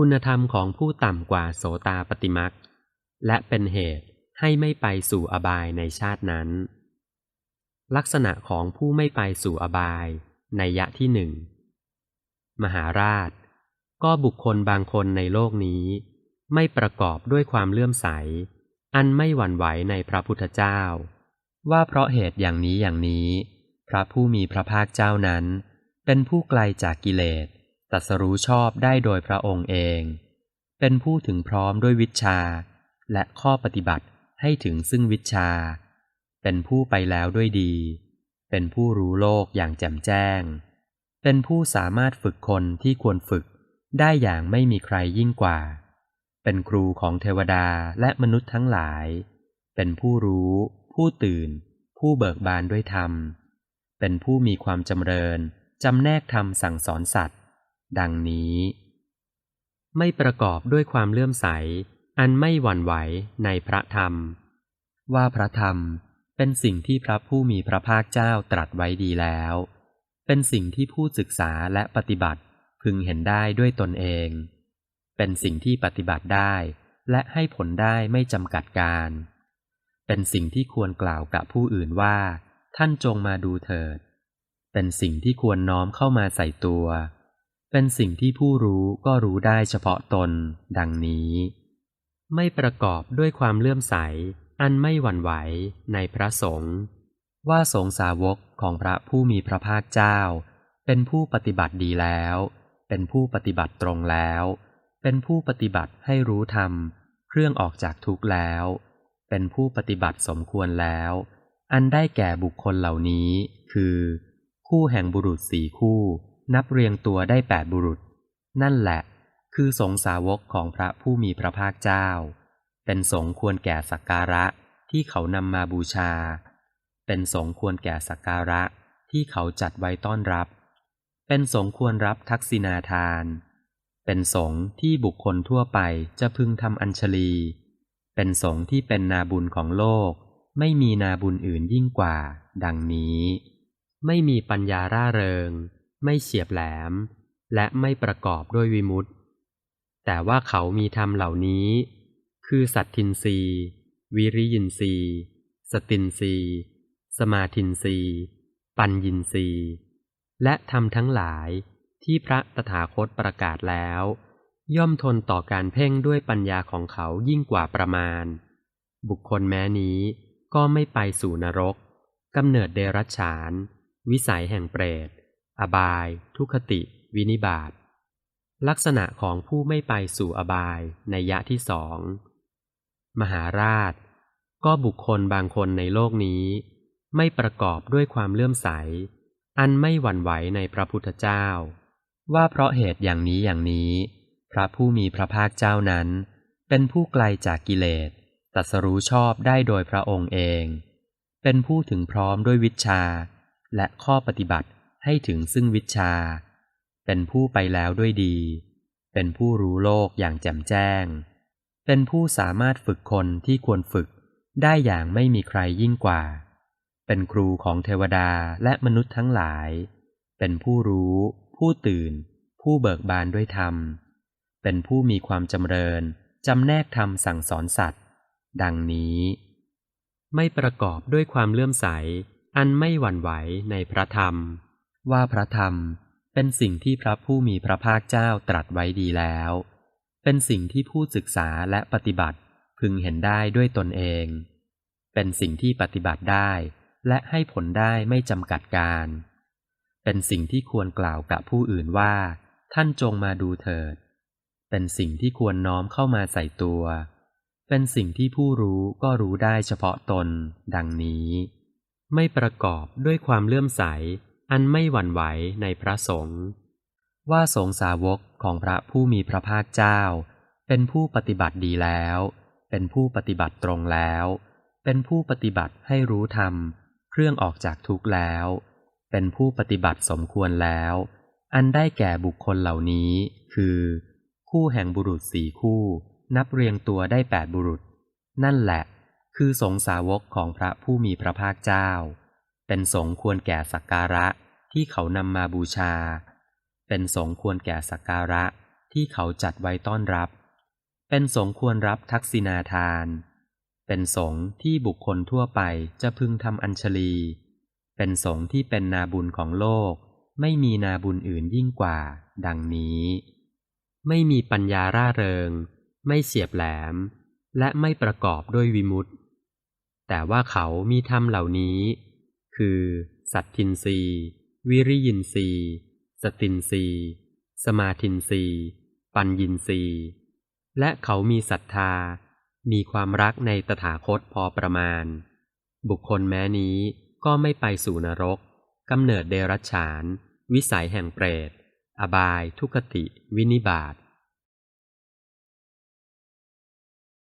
คุณธรรมของผู้ต่ำกว่าโสตาปฏิมักและเป็นเหตุให้ไม่ไปสู่อบายในชาตินั้น ลักษณะของผู้ไม่ไปสู่อบายในยะที่หนึ่ง มหาราช ก็บุคคลบางคนในโลกนี้ ไม่ประกอบด้วยความเลื่อมใส อันไม่หวั่นไหวในพระพุทธเจ้า ว่าเพราะเหตุอย่างนี้อย่างนี้ พระผู้มีพระภาคเจ้านั้น เป็นผู้ไกลจากกิเลส ตัสรู้ชอบได้โดยพระองค์เอง เป็นผู้ถึงพร้อมด้วยวิชา และข้อปฏิบัติให้ถึงซึ่งวิชา เป็นผู้ไปแล้วด้วยดี เป็นผู้รู้โลกอย่างแจ่มแจ้ง เป็นผู้สามารถฝึกคนที่ควรฝึกได้อย่างไม่มีใครยิ่งกว่า เป็นครูของเทวดาและมนุษย์ทั้งหลาย เป็นผู้รู้ ผู้ตื่น ผู้เบิกบานด้วยธรรม เป็นผู้มีความจำเริญจำแนกธรรมสั่งสอนสัตว์ ดังนี้ ไม่ประกอบด้วยความเลื่อมใส อันไม่หวั่นไหวในพระธรรม ว่าพระธรรมเป็นสิ่งที่พระผู้มีพระภาคเจ้าตรัสไว้ดีแล้ว เป็นสิ่งที่ผู้ศึกษาและปฏิบัติพึงเห็นได้ด้วยตนเอง เป็นสิ่งที่ปฏิบัติได้ และให้ผลได้ไม่จำกัดการ เป็นสิ่งที่ควรกล่าวกับผู้อื่นว่า ท่านจงมาดูเถิด เป็นสิ่งที่ควรน้อมเข้ามาใส่ตัว เป็นสิ่งที่ผู้รู้ก็รู้ได้เฉพาะตน ดังนี้ ไม่ประกอบด้วยความเลื่อมใส อันไม่หวั่นไหวในพระสงฆ์ว่าสงสาวกของพระผู้มีพระภาคเจ้า เป็นผู้ปฏิบัติดีแล้ว เป็นผู้ปฏิบัติตรงแล้ว เป็นผู้ปฏิบัติให้รู้ธรรม เครื่องออกจากทุกข์แล้ว เป็นผู้ปฏิบัติสมควรแล้ว อันได้แก่บุคคลเหล่านี้ คือ คู่แห่งบุรุษสี่คู่ นับเรียงตัวได้แปดบุรุษ นั่นแหละ คือสงสาวกของพระผู้มีพระภาคเจ้า เป็นสงควรแก่สักการะที่เขานำมาบูชา เป็นสงควรแก่สักการะที่เขาจัดไว้ต้อนรับ เป็นสงควรรับทักษิณาทาน เป็นสงที่บุคคลทั่วไปจะพึงทำอัญชลี เป็นสงที่เป็นนาบุญของโลก ไม่มีนาบุญอื่นยิ่งกว่า ดังนี้ ไม่มีปัญญาร่าเริง ไม่เฉียบแหลม และไม่ประกอบด้วยวิมุตติแต่ว่าเขามีธรรมเหล่านี้ คือสัตทินรีวิริยินรีสตินรีสมาทินรีปัญญินรีและธรรมทั้งหลายที่พระตถาคตประกาศแล้ว ย่อมทนต่อการเพ่งด้วยปัญญาของเขายิ่งกว่าประมาณ บุคคลแม้นี้ก็ไม่ไปสู่นรกกำเนิดเดรัจฉาน วิสัยแห่งเปรต อบาย ทุคติ วินิบาตลักษณะของผู้ไม่ไปสู่อบายในยะที่สองมหาราช ก็บุคคลบางคนในโลกนี้ ไม่ประกอบด้วยความเลื่อมใส อันไม่หวั่นไหวในพระพุทธเจ้า ว่าเพราะเหตุอย่างนี้อย่างนี้ พระผู้มีพระภาคเจ้านั้น เป็นผู้ไกลจากกิเลสตัสรู้ชอบได้โดยพระองค์เอง เป็นผู้ถึงพร้อมด้วยวิชา และข้อปฏิบัติ ให้ถึงซึ่งวิชา เป็นผู้ไปแล้วด้วยดี เป็นผู้รู้โลกอย่างแจ่มแจ้ง เป็นผู้สามารถฝึกคนที่ควรฝึกได้อย่างไม่มีใครยิ่งกว่า เป็นครูของเทวดาและมนุษย์ทั้งหลาย เป็นผู้รู้ ผู้ตื่น ผู้เบิกบานด้วยธรรม เป็นผู้มีความจำเริญจำแนกธรรมสั่งสอนสัตว์ ดังนี้ ไม่ประกอบด้วยความเลื่อมใส อันไม่หวั่นไหวในพระธรรม ว่าพระธรรมเป็นสิ่งที่พระผู้มีพระภาคเจ้าตรัสไว้ดีแล้ว เป็นสิ่งที่ผู้ศึกษาและปฏิบัติพึงเห็นได้ด้วยตนเอง เป็นสิ่งที่ปฏิบัติได้ และให้ผลได้ไม่จำกัดการ เป็นสิ่งที่ควรกล่าวกับผู้อื่นว่า ท่านจงมาดูเถิด เป็นสิ่งที่ควรน้อมเข้ามาใส่ตัว เป็นสิ่งที่ผู้รู้ก็รู้ได้เฉพาะตน ดังนี้ ไม่ประกอบด้วยความเลื่อมใส อันไม่หวั่นไหวในพระสงฆ์ว่าสงสาวกของพระผู้มีพระภาคเจ้า เป็นผู้ปฏิบัติดีแล้ว เป็นผู้ปฏิบัติตรงแล้ว เป็นผู้ปฏิบัติให้รู้ธรรม เครื่องออกจากทุกข์แล้ว เป็นผู้ปฏิบัติสมควรแล้ว อันได้แก่บุคคลเหล่านี้ คือ คู่แห่งบุรุษสี่คู่ นับเรียงตัวได้แปดบุรุษ นั่นแหละ คือสงสาวกของพระผู้มีพระภาคเจ้า เป็นสงควรแก่สักการะที่เขานำมาบูชา เป็นสงควรแก่สักการะที่เขาจัดไว้ต้อนรับ เป็นสงควรรับทักษิณาทาน เป็นสงฆ์ที่บุคคลทั่วไปจะพึงทำอัญชลี เป็นสงฆ์ที่เป็นนาบุญของโลก ไม่มีนาบุญอื่นยิ่งกว่า ดังนี้ ไม่มีปัญญาร่าเริง ไม่เฉียบแหลม และไม่ประกอบด้วยวิมุตติแต่ว่าเขามีธรรมเหล่านี้ คือ สัตทินรีวิริยินรีสตินรีสมาทินรีปัญญินรีและเขามีศรัทธา มีความรักในตถาคตพอประมาณ บุคคลแม้นี้ก็ไม่ไปสู่นรกกำเนิดเดรัจฉาน วิสัยแห่งเปรต อบาย ทุกติ วินิบาต